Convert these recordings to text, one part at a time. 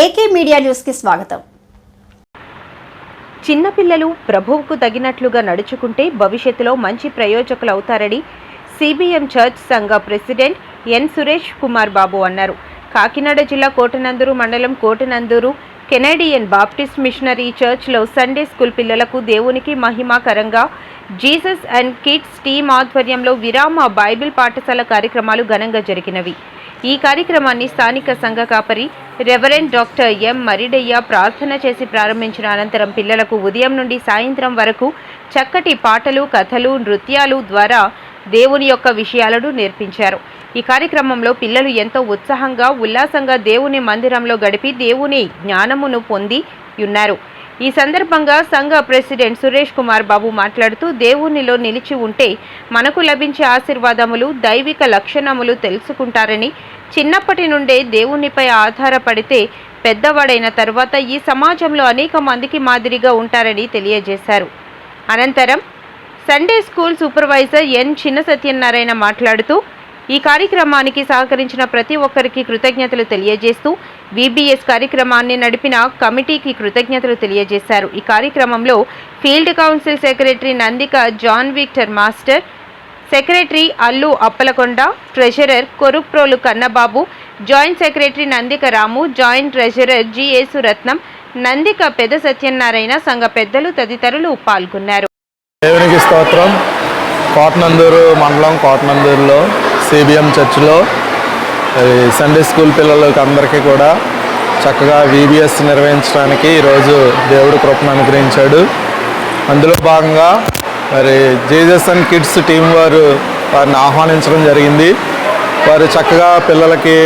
AK media న్యూస్కి స్వాగతం. చిన్నపిల్లలు ప్రభువుకు తగినట్లుగా నడుచుకుంటే భవిష్యత్తులో మంచి ప్రయోజకులు అవుతారని సిబిఎం చర్చ్ సంఘ ప్రెసిడెంట్ ఎన్ సురేష్ కుమార్ బాబు అన్నారు. కాకినాడ జిల్లా కోటనందూరు మండలం కోటనందూరు కెనడియన్ బాప్టిస్ట్ మిషనరీ చర్చ్లో సండే స్కూల్ పిల్లలకు దేవునికి మహిమాకరంగా జీసస్ అండ్ కిడ్స్ టీమ్ ఆధ్వర్యంలో విరామ బైబిల్ పాఠశాల కార్యక్రమాలు ఘనంగా జరిగినవి. ఈ కార్యక్రమాన్ని స్థానిక సంఘ కాపరి రెవరెండ్ డాక్టర్ ఎం మరిడయ్య ప్రార్థన చేసి ప్రారంభించిన అనంతరం పిల్లలకు ఉదయం నుండి సాయంత్రం వరకు చక్కటి పాటలు కథలు నృత్యాలు ద్వారా దేవుని యొక్క విషయాలను నేర్పించారు. ఈ కార్యక్రమంలో పిల్లలు ఎంతో ఉత్సాహంగా ఉల్లాసంగా దేవుని మందిరంలో గడిపి దేవుని జ్ఞానమును పొంది ఉన్నారు. ఈ సందర్భంగా సంఘ ప్రెసిడెంట్ సురేష్ కుమార్ బాబు మాట్లాడుతూ దేవునిలో నిలిచి ఉంటే మనకు లభించే ఆశీర్వాదములు దైవిక లక్షణములు తెలుసుకుంటారని చిన్నప్పటి నుండే దేవునిపై ఆధారపడితే పెద్దవాడైన తర్వాత ఈ సమాజంలో అనేక మందికి మాదిరిగా ఉంటారని తెలియజేశారు. అనంతరం సండే స్కూల్ సూపర్వైజర్ ఎన్. చిన్న సత్యనారాయణ మాట్లాడుతూ ఈ కార్యక్రమానికి సహకరించిన ప్రతి ఒక్కరికి కృతజ్ఞతలు తెలియజేస్తూ విబిఎస్ కార్యక్రమాన్ని నడిపిన కమిటీకి కృతజ్ఞతలు తెలియజేశారు. ఈ కార్యక్రమంలో field council secretary Nandika John Victor master secretary Allu Appalakonda treasurer Koruprolu Kannababu joint secretary Nandika Ramu joint treasurer G Yesuratnam Nandika పెద్ద సత్యనారాయణ సంఘ పెద్దలు తదితరులు పాల్గొన్నారు. దేవునికి స్తోత్రం. కోటనందూరు మండలం కోటనందూరులో సిబిఎం చర్చిలో సండే స్కూల్ పిల్లలకి అందరికీ కూడా చక్కగా విబిఎస్ నిర్వహించడానికి ఈరోజు దేవుడు కృపను అనుగ్రహించాడు. అందులో భాగంగా మరి జేజస్ అండ్ కిడ్స్ టీం వారు వారిని ఆహ్వానించడం జరిగింది. వారు చక్కగా పిల్లలకి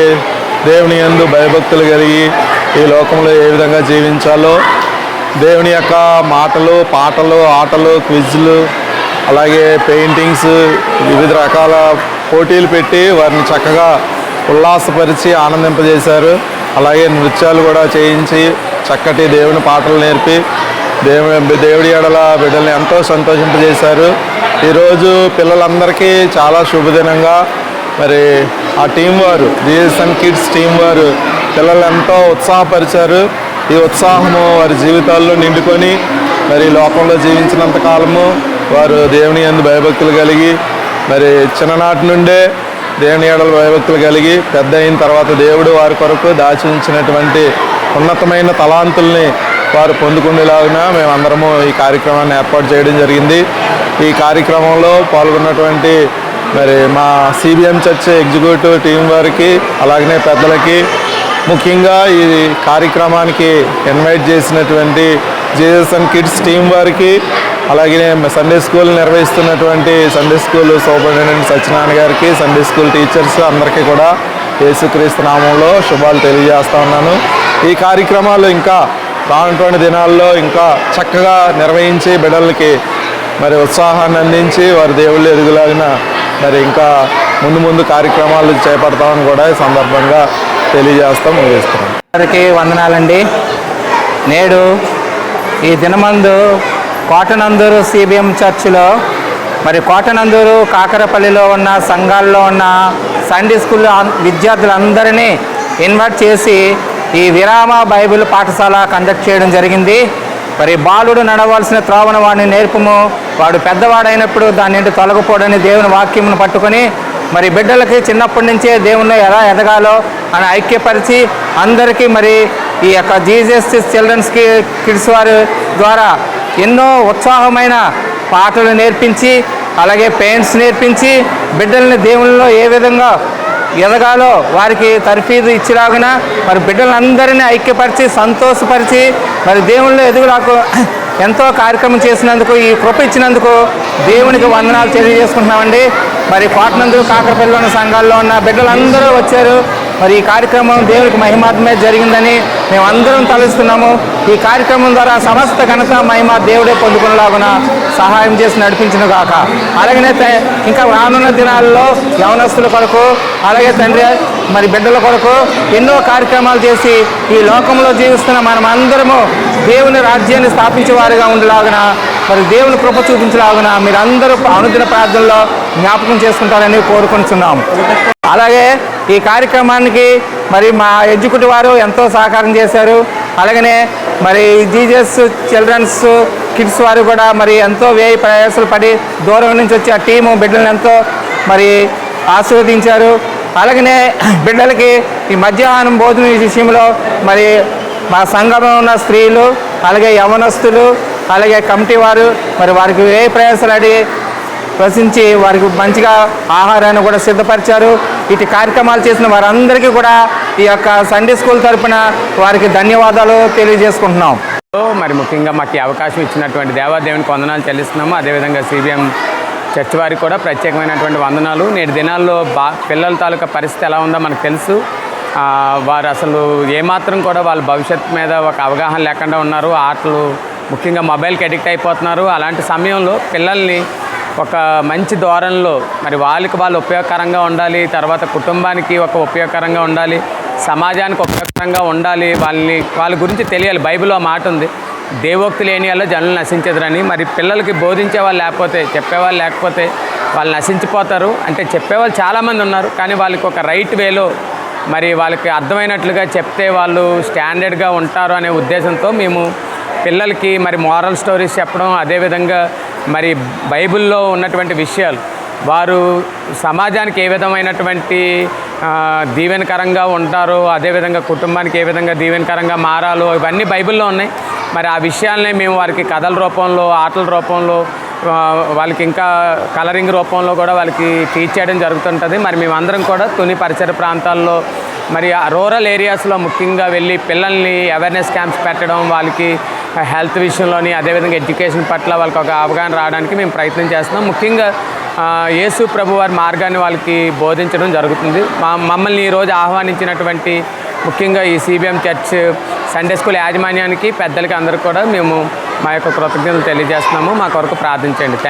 దేవుని యందు భయభక్తులు కలిగి ఈ లోకంలో ఏ విధంగా జీవించాలో దేవుని యొక్క మాటలు పాటలు ఆటలు క్విజ్లు అలాగే పెయింటింగ్స్ వివిధ రకాల పోటీలు పెట్టి వారిని చక్కగా ఉల్లాసపరిచి ఆనందింపజేశారు. అలాగే నృత్యాలు కూడా చేయించి చక్కటి దేవుని పాటలు నేర్పి దేవుడి దేవుడి ఎడల బిడ్డల్ని ఎంతో సంతోషింపజేశారు. ఈరోజు పిల్లలందరికీ చాలా శుభదినంగా మరి ఆ టీం వారు జిఎస్ఎన్ అండ్ కిడ్స్ టీం వారు పిల్లలు ఎంతో ఉత్సాహపరిచారు. ఈ ఉత్సాహము వారి జీవితాల్లో నిండుకొని మరి లోకంలో జీవించినంత కాలము వారు దేవుని ఎందు భయభక్తులు కలిగి మరి చిన్ననాటి నుండే దేవుని ఏడల భయభక్తులు కలిగి పెద్ద అయిన తర్వాత దేవుడు వారి కొరకు దాచి ఉంచినటువంటి ఉన్నతమైన తలాంతుల్ని వారు పొందుకునేలాగా మేమందరము ఈ కార్యక్రమాన్ని ఏర్పాటు చేయడం జరిగింది. ఈ కార్యక్రమంలో పాల్గొన్నటువంటి మరి మా సిబిఎం చర్చ్ ఎగ్జిక్యూటివ్ టీం వారికి అలాగనే పెద్దలకి ముఖ్యంగా ఈ కార్యక్రమానికి ఇన్వైట్ చేసినటువంటి జేఎస్ అండ్ కిడ్స్ టీం వారికి అలాగే సండే స్కూల్ నిర్వహిస్తున్నటువంటి సండే స్కూల్ సూపరింటెండెంట్ సత్యనారాయణ గారికి సండే స్కూల్ టీచర్స్ అందరికీ కూడా యేసుక్రీస్తు నామంలో శుభాలు తెలియజేస్తా ఉన్నాను. ఈ కార్యక్రమాలు ఇంకా రానున్నటువంటి దినాల్లో ఇంకా చక్కగా నిర్వహించి బిడ్డలకి మరి ఉత్సాహాన్ని అందించి వారి దేవుళ్ళు ఎదుగులాగిన మరి ఇంకా ముందు ముందు కార్యక్రమాలు చేపడతామని కూడా ఈ సందర్భంగా తెలియజేస్తాం ముగిస్తున్నాం. అందరికీ వందనాలండి. నేడు ఈ దినమందు కోటనందూరు సిబిఎం చర్చిలో మరి కోటనందూరు కాకరపల్లిలో ఉన్న సంఘాల్లో ఉన్న సండే స్కూల్ విద్యార్థులందరినీ ఇన్వైట్ చేసి ఈ విరామ బైబిల్ పాఠశాల కండక్ట్ చేయడం జరిగింది. మరి బాలుడు నడవలసిన త్రోవను వాడిని నేర్పము. వాడు పెద్దవాడైనప్పుడు దాని నుండి తొలగపోడని దేవుని వాక్యమును పట్టుకొని మరి బిడ్డలకి చిన్నప్పటి నుంచే దేవుణ్ణి ఎలా ఎదగాలో అని ఐక్యపరిచి అందరికీ మరి ఈ యొక్క జీజస్ చిల్డ్రన్స్కి కిడ్స్ వారి ద్వారా ఎన్నో ఉత్సాహమైన పాటలు నేర్పించి అలాగే పెయింట్స్ నేర్పించి బిడ్డల్ని దేవుళ్ళలో ఏ విధంగా ఎదగాలో వారికి తర్ఫీదు ఇచ్చిలాగిన మరి బిడ్డలందరినీ ఐక్యపరిచి సంతోషపరిచి మరి దేవుళ్ళు ఎదుగులాకు ఎంతో కార్యక్రమం చేసినందుకు ఈ కృప ఇచ్చినందుకు దేవునికి వందనాలు తెలియజేసుకుంటున్నామండి. మరి కోటనందు కాకరపల్లిలో ఉన్న సంఘాల్లో ఉన్న బిడ్డలందరూ వచ్చారు. మరి ఈ కార్యక్రమం దేవునికి మహిమాత్మే జరిగిందని మేమందరం తలుస్తున్నాము. ఈ కార్యక్రమం ద్వారా సమస్త ఘనత మహిమ దేవుడే పొందుకునేలాగున సహాయం చేసి నడిపించిన గాక. అలాగనే ఇంకా రానున్న దినాల్లో యవనస్తుల కొరకు అలాగే తండ్రి మరి బిడ్డల కొరకు ఎన్నో కార్యక్రమాలు చేసి ఈ లోకంలో జీవిస్తున్న మనం అందరము దేవుని రాజ్యాన్ని స్థాపించేవారుగా ఉండేలాగున మరి దేవుని కృప చూపించలాగున మీరందరూ అనుదిన ప్రార్థనలో జ్ఞాపకం చేసుకుంటారని కోరుకుంటున్నాము అలాగే ఈ కార్యక్రమానికి మరి మా ఎగ్జిక్యూటివ్ వారు ఎంతో సహకారం చేశారు. అలాగనే మరి జీజస్ చిల్డ్రన్స్ కిడ్స్ వారు కూడా మరి ఎంతో వేయి ప్రయాసాలు పడి దూరం నుంచి వచ్చి ఆ టీము బిడ్డలను ఎంతో మరి ఆశీర్వదించారు. అలాగనే బిడ్డలకి ఈ మధ్యాహ్నం భోజనం విషయంలో మరి మా సంఘంలో ఉన్న స్త్రీలు అలాగే యవనస్తులు అలాగే కమిటీ వారు మరి వారికి ఏ ప్రయాసాలు అడిగి ప్రశ్నించి వారికి మంచిగా ఆహారాన్ని కూడా సిద్ధపరిచారు. ఇటు కార్యక్రమాలు చేసిన వారందరికీ కూడా ఈ యొక్క సండే స్కూల్ తరపున వారికి ధన్యవాదాలు తెలియజేసుకుంటున్నాం. మరి ముఖ్యంగా మాకు అవకాశం ఇచ్చినటువంటి దేవాదేవునికి వందనాలు చెల్లిస్తున్నాము. అదేవిధంగా సిబిఎం చర్చ్ వారికి కూడా ప్రత్యేకమైనటువంటి వందనాలు. నేటి దినాల్లో బా పిల్లల తాలూకా పరిస్థితి ఎలా ఉందో మనకు తెలుసు. వారు అసలు ఏమాత్రం కూడా వాళ్ళ భవిష్యత్తు మీద ఒక అవగాహన లేకుండా ఉన్నారు. ఆటలు ముఖ్యంగా మొబైల్కి అడిక్ట్ అయిపోతున్నారు. అలాంటి సమయంలో పిల్లల్ని ఒక మంచి ధోరణిలో మరి వాళ్ళకి వాళ్ళు ఉపయోగకరంగా ఉండాలి తర్వాత కుటుంబానికి ఒక ఉపయోగకరంగా ఉండాలి సమాజానికి ఉపయోగకరంగా ఉండాలి వాళ్ళని వాళ్ళ గురించి తెలియాలి. బైబిల్లో మాట ఉంది. దేవోక్తి లేని వల్ల జనులు నశించదురని. మరి పిల్లలకి బోధించే వాళ్ళు లేకపోతే చెప్పేవాళ్ళు లేకపోతే వాళ్ళు నశించిపోతారు అంటే చెప్పేవాళ్ళు చాలామంది ఉన్నారు. కానీ వాళ్ళకి ఒక రైట్ వేలో మరి వాళ్ళకి అర్థమైనట్లుగా చెప్తే వాళ్ళు స్టాండర్డ్గా ఉంటారు అనే ఉద్దేశంతో మేము పిల్లలకి మరి మోరల్ స్టోరీస్ చెప్పడం అదేవిధంగా మరి బైబిల్లో ఉన్నటువంటి విషయాలు వారు సమాజానికి ఏ విధమైనటువంటి దీవెనకరంగా ఉంటారో అదేవిధంగా కుటుంబానికి ఏ విధంగా దీవెనకరంగా మారాలో ఇవన్నీ బైబిల్లో ఉన్నాయి. మరి ఆ విషయాలనే మేము వారికి కథల రూపంలో ఆటల రూపంలో వాళ్ళకి ఇంకా కలరింగ్ రూపంలో కూడా వాళ్ళకి టీచ్ చేయడం జరుగుతుంటుంది. మరి మేమందరం కూడా తుని పరిసర ప్రాంతాల్లో మరి ఆ రూరల్ ఏరియాస్లో ముఖ్యంగా వెళ్ళి పిల్లల్ని అవేర్నెస్ క్యాంప్స్ పెట్టడం వాళ్ళకి హెల్త్ విషయంలోని అదేవిధంగా ఎడ్యుకేషన్ పట్ల వాళ్ళకి ఒక అవగాహన రావడానికి మేము ప్రయత్నం చేస్తున్నాం. ముఖ్యంగా యేసు ప్రభు వారి మార్గాన్ని వాళ్ళకి బోధించడం జరుగుతుంది. మా మమ్మల్ని ఈరోజు ఆహ్వానించినటువంటి ముఖ్యంగా ఈ సిబిఎం చర్చ్ సండే స్కూల్ యాజమాన్యానికి పెద్దలకి అందరికీ కూడా మేము మా యొక్క కృతజ్ఞతలు తెలియజేస్తున్నాము. మా కొరకు ప్రార్థించండి. థ్యాంక్